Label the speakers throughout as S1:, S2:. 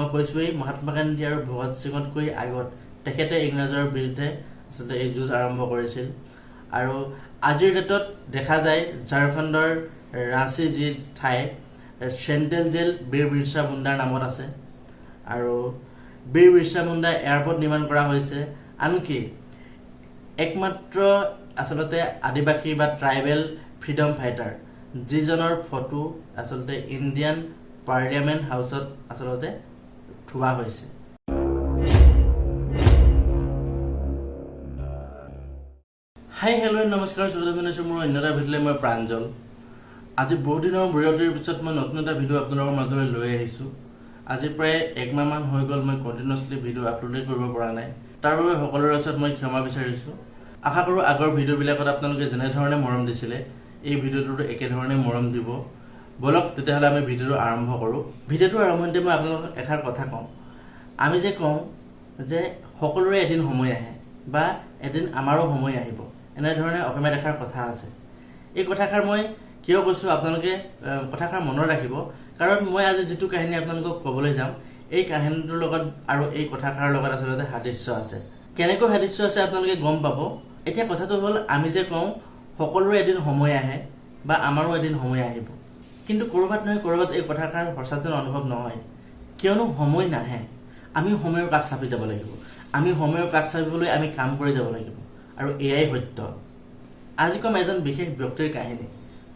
S1: মই কৈছোঁৱেই মহাত্মা গান্ধী আৰু ভগত সিঙতকৈ আগত তেখেতে ইংৰাজৰ বিৰুদ্ধে আচলতে এই যুঁজ আৰম্ভ কৰিছিল। আৰু আজিৰ ডেটত দেখা যায় ঝাৰখণ্ডৰ ৰাঁচী যি ঠাই, চেণ্ট্ৰেল জেল বীৰ বিৰচা মুণ্ডাৰ নামত আছে। আৰু বীৰ বিৰচা মুণ্ডা এয়াৰপৰ্ট নিৰ্মাণ কৰা হৈছে। আনকি একমাত্ৰ আচলতে আদিবাসী বা ট্ৰাইবেল ফ্ৰীডম ফাইটাৰ, যিজনৰ ফটো আচলতে ইণ্ডিয়ান পাৰ্লিয়ামেণ্ট হাউচত আচলতে থোৱা হৈছে হাই হেল্ল' নমস্কাৰ শ্ৰোতা আছোঁ মোৰ অন্য এটা ভিডিঅ'লৈ মই প্ৰাঞ্জল আজি বহু দিনৰ বিৰতিৰ পিছত মই নতুন এটা ভিডিঅ' আপোনালোকৰ মাজলৈ লৈ আহিছোঁ আজি প্ৰায় একমাহমান হৈ গ'ল মই কণ্টিনিউছলি ভিডিঅ' আপলোডেই কৰিব পৰা নাই তাৰ বাবে সকলোৰে ওচৰত মই ক্ষমা বিচাৰিছোঁ আশা কৰোঁ আগৰ ভিডিঅ'বিলাকত আপোনালোকে যেনেধৰণে মৰম দিছিলে এই ভিডিঅ'টোতো একেধৰণে মৰম দিব ব'লক, তেতিয়াহ'লে আমি ভিডিঅ'টো আৰম্ভ কৰোঁ। ভিডিঅ'টোৰ আৰম্ভণিতে মই আপোনালোকক এষাৰ কথা কওঁ। আমি যে কওঁ যে সকলোৰে এদিন সময় আহে বা এদিন আমাৰো সময় আহিব, এনেধৰণে অসমীয়াত এষাৰ কথা আছে। এই কথাষাৰ মই কিয় কৈছোঁ আপোনালোকে কথাষাৰ মনত ৰাখিব। কাৰণ মই আজি যিটো কাহিনী আপোনালোকক ক'বলৈ যাম, এই কাহিনীটোৰ লগত আৰু এই কথাষাৰৰ লগত আচলতে সাদৃশ্য আছে। কেনেকৈ সাদৃশ্য আছে আপোনালোকে গম পাব। এতিয়া কথাটো হ'ল, আমি যে কওঁ, সকলোৰে এদিন সময় আহে বা আমাৰো এদিন সময় আহিব। কিন্তু ক'ৰবাত নহয় ক'ৰবাত এই কথাষাৰ সঁচা যেন অনুভৱ নহয়। কিয়নো সময় নাহে। আমি সময়ৰ কাষ চাপি যাব লাগিব। আমি সময়ৰ কাষ চাপিবলৈ আমি কাম কৰি যাব লাগিব। আৰু এয়াই সত্য। আজি কম এজন বিশেষ ব্যক্তিৰ কাহিনী।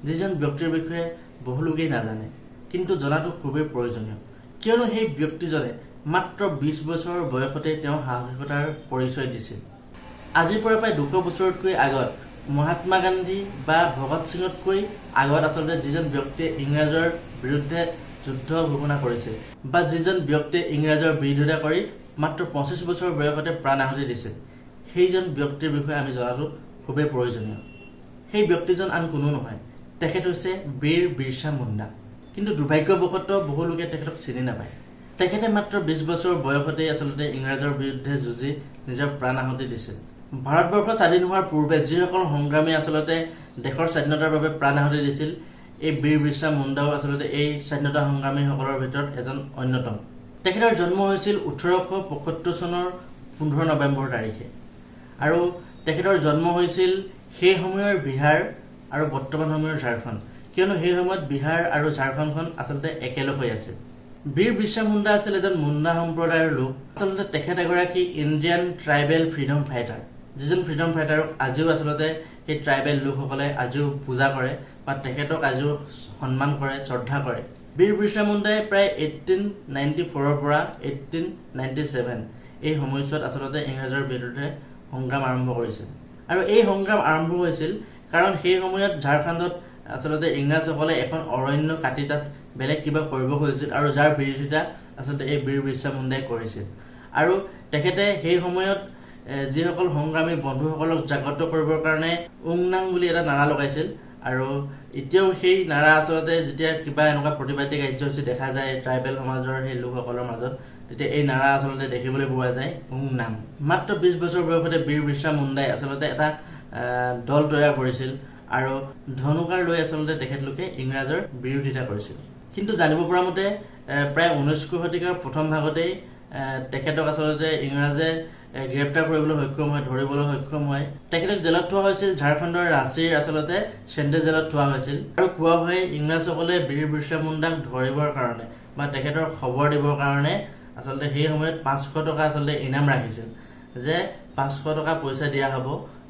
S1: যিজন ব্যক্তিৰ বিষয়ে বহু লোকেই নাজানে, কিন্তু জনাটো খুবেই প্ৰয়োজনীয়। কিয়নো সেই ব্যক্তিজনে মাত্ৰ বিছ বছৰৰ বয়সতে তেওঁ সাহসিকতাৰ পৰিচয় দিছিল। আজিৰ পৰা প্ৰায় দুশ বছৰতকৈ আগত মহাত্মা গান্ধী বা ভগত সিঙতকৈ আগত আচলতে যিজন ব্যক্তিয়ে ইংৰাজৰ বিৰুদ্ধে যুদ্ধ ঘোষণা কৰিছিল বা যিজন ব্যক্তিয়ে ইংৰাজৰ বিৰোধিতা কৰি মাত্ৰ পঁচিছ বছৰ বয়সতে প্ৰাণ আহুতি দিছিল সেইজন ব্যক্তিৰ বিষয়ে আমি জনাটো খুবেই প্ৰয়োজনীয়। সেই ব্যক্তিজন আন কোনো নহয়, তেখেত হৈছে বীৰ বিৰচা মুণ্ডা। কিন্তু দুৰ্ভাগ্যবশতঃ বহু লোকে তেখেতক চিনি নাপায়। তেখেতে মাত্ৰ বিছ বছৰ বয়সতেই আচলতে ইংৰাজৰ বিৰুদ্ধে যুঁজি নিজৰ প্ৰাণ আহুতি দিছিল ভাৰতবৰ্ষ স্বাধীন হোৱাৰ পূৰ্বে যিসকল সংগ্ৰামী আচলতে দেশৰ স্বাধীনতাৰ বাবে প্ৰাণ আহুতি দিছিল, এই বীৰ বিৰচা মুণ্ডাও আচলতে এই স্বাধীনতা সংগ্ৰামীসকলৰ ভিতৰত এজন অন্যতম। তেখেতৰ জন্ম হৈছিল ওঠৰশ পঁয়সত্তৰ চনৰ পোন্ধৰ নৱেম্বৰ তাৰিখে। আৰু তেখেতৰ জন্ম হৈছিল সেই সময়ৰ বিহাৰ আৰু বৰ্তমান সময়ৰ ঝাৰখণ্ড। কিয়নো সেই সময়ত বিহাৰ আৰু ঝাৰখণ্ডখন আচলতে একেলগ হৈ আছিল। বীৰ বিৰচা মুণ্ডা আছিল এজন মুণ্ডা সম্প্ৰদায়ৰ লোক। আচলতে তেখেত এগৰাকী ইণ্ডিয়ান ট্ৰাইবেল ফ্ৰীডম ফাইটাৰ। যিজন ফ্ৰীডম ফাইটাৰক আজিও আচলতে সেই ট্ৰাইবেল লোকসকলে আজিও পূজা কৰে বা তেখেতক আজিও সন্মান কৰে, শ্ৰদ্ধা কৰে। বীৰ বিৰচা মুণ্ডাই প্ৰায় এইটিন নাইণ্টি ফ'ৰৰ পৰা এইটিন নাইণ্টি ছেভেন এই সময়ছোৱাত আচলতে ইংৰাজৰ বিৰুদ্ধে সংগ্ৰাম আৰম্ভ কৰিছিল। আৰু এই সংগ্ৰাম আৰম্ভ হৈছিল কাৰণ সেই সময়ত ঝাৰখণ্ডত আচলতে ইংৰাজসকলে এখন অৰণ্য কাটি তাত বেলেগ কিবা কৰিব খুজিছিল আৰু যাৰ বিৰোধিতা আচলতে এই বীৰ বিৰচা মুণ্ডাই কৰিছিল। আৰু তেখেতে সেই সময়ত যিসকল সংগ্ৰামী বন্ধুসকলক জাগ্ৰত কৰিবৰ কাৰণে উংনাং বুলি এটা নাৰা লগাইছিল। আৰু এতিয়াও সেই নাৰা আচলতে যেতিয়া কিবা এনেকুৱা প্ৰতিবাদী কাৰ্যসূচী দেখা যায় ট্ৰাইবেল সমাজৰ সেই লোকসকলৰ মাজত তেতিয়া এই নাৰা আচলতে দেখিবলৈ পোৱা যায় উংনাং। মাত্ৰ বিছ বছৰ বয়সতে বীৰ বিৰচা মুণ্ডাই আচলতে এটা দল তৈয়াৰ কৰিছিল আৰু ধনুকাৰ লৈ আচলতে তেখেতলোকে ইংৰাজৰ বিৰোধিতা কৰিছিল। কিন্তু জানিব পৰা মতে প্ৰায় ঊনৈছশ শতিকাৰ প্ৰথম ভাগতেই তেখেতক আচলতে ইংৰাজে গ্ৰেপ্তাৰ কৰিবলৈ সক্ষম হয়, ধৰিবলৈ সক্ষম হয়। তেখেতক জেলত থোৱা হৈছিল, ঝাৰখণ্ডৰ ৰাঁচীৰ আচলতে চেণ্ট্ৰেল জেলত থোৱা হৈছিল। আৰু কোৱা হয়, ইংৰাজসকলে বীৰ বিৰচা মুণ্ডাক ধৰিবৰ কাৰণে বা তেখেতৰ খবৰ দিবৰ কাৰণে আচলতে সেই সময়ত পাঁচশো টকা আচলতে ইনাম ৰাখিছিল। যে পাঁচশো টকা পইচা দিয়া হ'ব,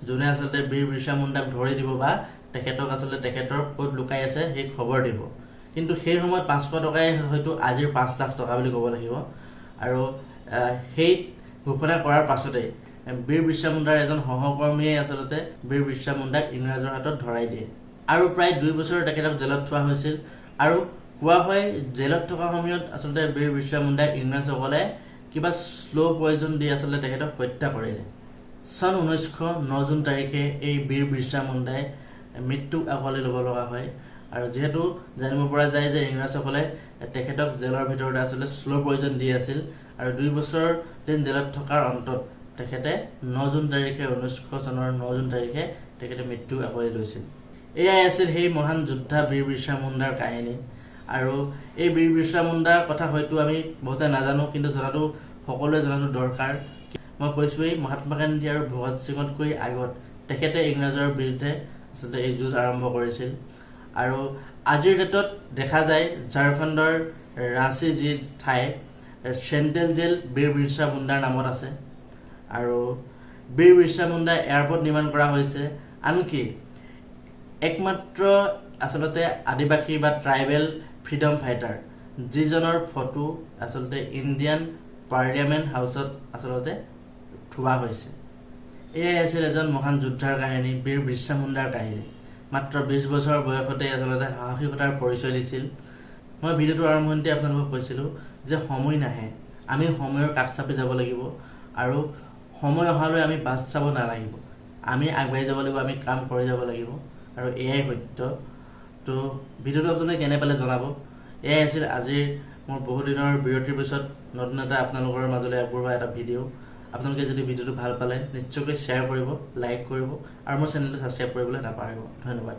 S1: যোনে আচলতে বীৰ বিৰচা মুণ্ডাক ধৰি দিব বা তেখেতক আচলতে তেখেতৰ ক'ত লুকাই আছে, সেই খবৰ দিব। কিন্তু সেই সময়ত পাঁচশো টকাই হয়তো আজিৰ পাঁচ লাখ টকা বুলি ক'ব লাগিব। আৰু সেই ঘোষণা কৰাৰ পাছতেই বীৰ মুণ্ডাৰ এজন সহকৰ্মীয়ে আচলতে বীৰ বিৰচা মুণ্ডাক ইংৰাজৰ হাতত ধৰাই দিয়ে। আৰু প্ৰায় দুই বছৰ তেখেতক জেলত থোৱা হৈছিল। আৰু কোৱা হয়, জেলত থকা সময়ত আচলতে বীৰ বিৰচা মুণ্ডাক ইংৰাজসকলে কিবা শ্ল' পয়জন দি আচলতে তেখেতক হত্যা কৰিলে। চন ঊনৈছশ ন জুন তাৰিখে এই বীৰ মুণ্ডাই মৃত্যুক আঁকোৱালি ল'ব লগা হয়। আৰু যিহেতু জানিব পৰা যায় যে ইংৰাজসকলে তেখেতক জেলৰ ভিতৰতে আচলতে শ্ল' পয়জন দি আছিল। আৰু দুই বছৰ জেলত থকাৰ অন্তত তেখেতে ন জুন তাৰিখে, ঊনৈছশ চনৰ ন জুন তাৰিখে তেখেতে মৃত্যু আঁকোৱালি লৈছিল। এয়াই আছিল সেই মহান যোদ্ধা বীৰ বিৰচা মুণ্ডাৰ কাহিনী। আৰু এই বীৰ বিৰচা মুণ্ডাৰ কথা হয়তো আমি বহুতে নাজানো, কিন্তু জনাটো সকলোৱে জনাটো দৰকাৰ। মই কৈছোঁৱেই মহাত্মা গান্ধী আৰু ভগত সিঙতকৈ আগত তেখেতে ইংৰাজৰ বিৰুদ্ধে আচলতে এই যুঁজ আৰম্ভ কৰিছিল। আৰু আজিৰ ডেটত দেখা যায়, ঝাৰখণ্ডৰ ৰাঁচী যি ঠাই চেণ্ট্ৰেল জেল বীৰ বিৰচা মুণ্ডাৰ নামত আছে। আৰু বীৰ বিৰচা মুণ্ডা এয়াৰপৰ্ট নিৰ্মাণ কৰা হৈছে। আনকি একমাত্ৰ আচলতে আদিবাসী বা ট্ৰাইবেল ফ্ৰীডম ফাইটাৰ যিজনৰ ফটো আচলতে ইণ্ডিয়ান পাৰ্লিয়ামেণ্ট হাউচত আচলতে থোৱা হৈছে। এয়াই আছিল এজন মহান যোদ্ধাৰ কাহিনী বীৰ বিৰচা মুণ্ডাৰ কাহিনী। মাত্ৰ বিছ বছৰ বয়সতে আচলতে সাহসিকতাৰ পৰিচয় দিছিল। মই ভিডিঅ'টোৰ আৰম্ভণিতে আপোনালোকক কৈছিলোঁ যে সময় নাহে। আমি সময়ৰ কাষ চাপি যাব লাগিব আৰু সময় অহালৈ আমি বাট চাব নালাগিব। আমি আগবাঢ়ি যাব লাগিব, আমি কাম কৰি যাব লাগিব আৰু এয়াই সত্য। তো ভিডিঅ'টো আপোনালোকে কেনে পালে জনাব? এয়াই আছিল আজিৰ মোৰ বহুদিনৰ বিৰতিৰ পিছত নতুন এটা আপোনালোকৰ মাজলৈ আগবঢ়োৱা এটা ভিডিঅ' আপোনালোকে যদি ভিডিঅ'টো ভালো পালে, নিশ্চয়কৈ শ্বেয়াৰ কৰিব, লাইক কৰিব আৰু মোৰ চেনেলটো ছাবস্ক্ৰাইব কৰিবলৈ নাপাহৰিব। ধন্যবাদ।